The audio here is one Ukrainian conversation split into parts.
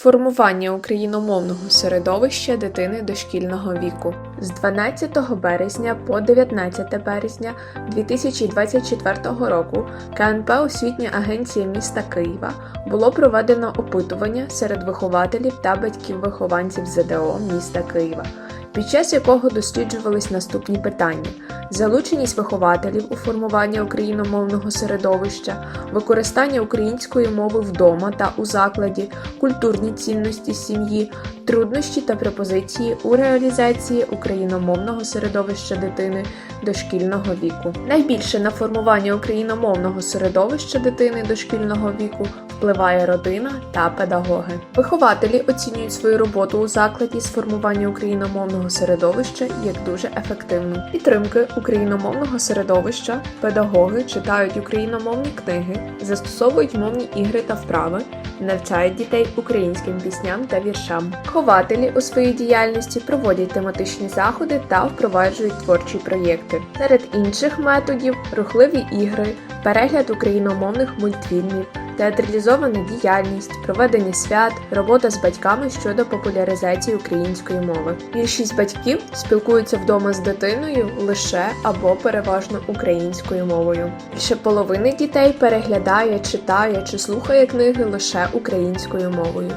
Формування україномовного середовища дитини дошкільного віку. З 12 березня по 19 березня 2024 року КНП Освітня агенція міста Києва було проведено опитування серед вихователів та батьків вихованців ЗДО міста Києва, під час якого досліджувались наступні питання: залученість вихователів у формування україномовного середовища, використання української мови вдома та у закладі, культурні цінності сім'ї, труднощі та пропозиції у реалізації україномовного середовища дитини дошкільного віку. Найбільше на формування україномовного середовища дитини дошкільного віку впливає родина та педагоги. Вихователі оцінюють свою роботу у закладі з формування україномовного середовища як дуже ефективну. Підтримки україномовного середовища педагоги читають україномовні книги, застосовують мовні ігри та вправи, навчають дітей українським пісням та віршам. Вихователі у своїй діяльності проводять тематичні заходи та впроваджують творчі проєкти. Серед інших методів рухливі ігри, перегляд україномовних мультфільмів. Театралізована діяльність, проведення свят, робота з батьками щодо популяризації української мови. Більшість батьків спілкуються вдома з дитиною лише або переважно українською мовою. Більше половини дітей переглядає, читає чи слухає книги лише українською мовою.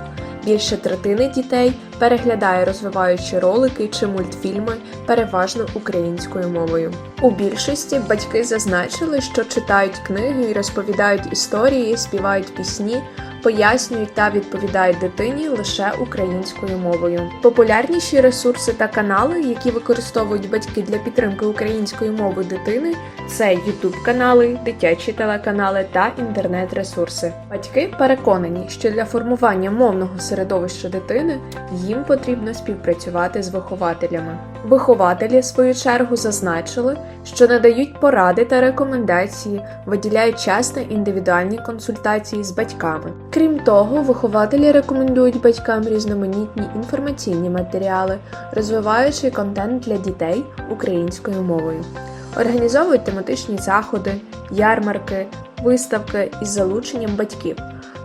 Більше третини дітей переглядає розвиваючі ролики чи мультфільми переважно українською мовою. У більшості батьки зазначили, що читають книги і розповідають історії, співають пісні, пояснюють та відповідають дитині лише українською мовою. Популярніші ресурси та канали, які використовують батьки для підтримки української мови дитини, це youtube канали, дитячі телеканали та інтернет-ресурси. Батьки переконані, що для формування мовного середовища дитини їм потрібно співпрацювати з вихователями. Вихователі, в свою чергу, зазначили, що надають поради та рекомендації, виділяють час на індивідуальні консультації з батьками. Крім того, вихователі рекомендують батькам різноманітні інформаційні матеріали, розвиваючи контент для дітей українською мовою. Організовують тематичні заходи, ярмарки, виставки із залученням батьків.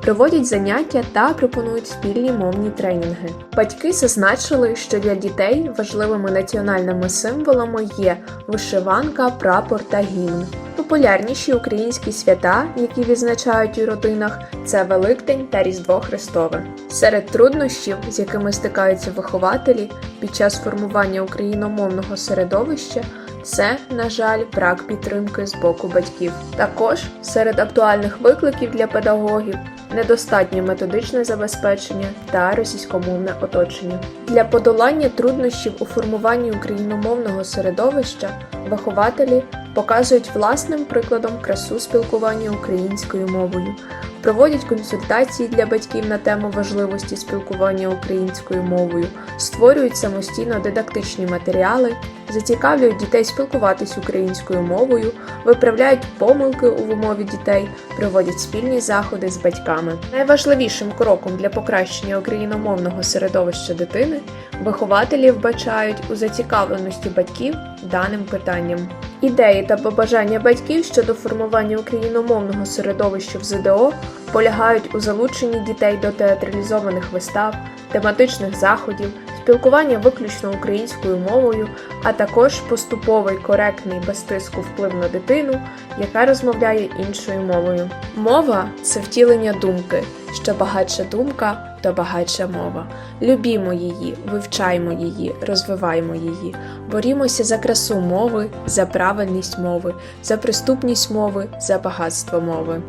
Проводять заняття та пропонують спільні мовні тренінги. Батьки зазначили, що для дітей важливими національними символами є вишиванка, прапор та гімн. Популярніші українські свята, які відзначають у родинах, це Великдень та Різдво Христове. Серед труднощів, з якими стикаються вихователі під час формування україномовного середовища, це, на жаль, брак підтримки з боку батьків. Також серед актуальних викликів для педагогів недостатнє методичне забезпечення та російськомовне оточення. Для подолання труднощів у формуванні україномовного середовища вихователі показують власним прикладом красу спілкування українською мовою, проводять консультації для батьків на тему важливості спілкування українською мовою, створюють самостійно дидактичні матеріали, зацікавлюють дітей спілкуватись українською мовою, виправляють помилки у вимові дітей, проводять спільні заходи з батьками. Найважливішим кроком для покращення україномовного середовища дитини вихователі вбачають у зацікавленості батьків даним питанням. Ідеї та побажання батьків щодо формування україномовного середовища в ЗДО полягають у залученні дітей до театралізованих вистав, тематичних заходів, спілкування виключно українською мовою, а також поступовий коректний без тиску вплив на дитину, яка розмовляє іншою мовою. Мова це втілення думки. Що багатша думка, то багатша мова. Любімо її, вивчаймо її, розвиваймо її, борімося за красу мови, за правильність мови, за приступність мови, за багатство мови.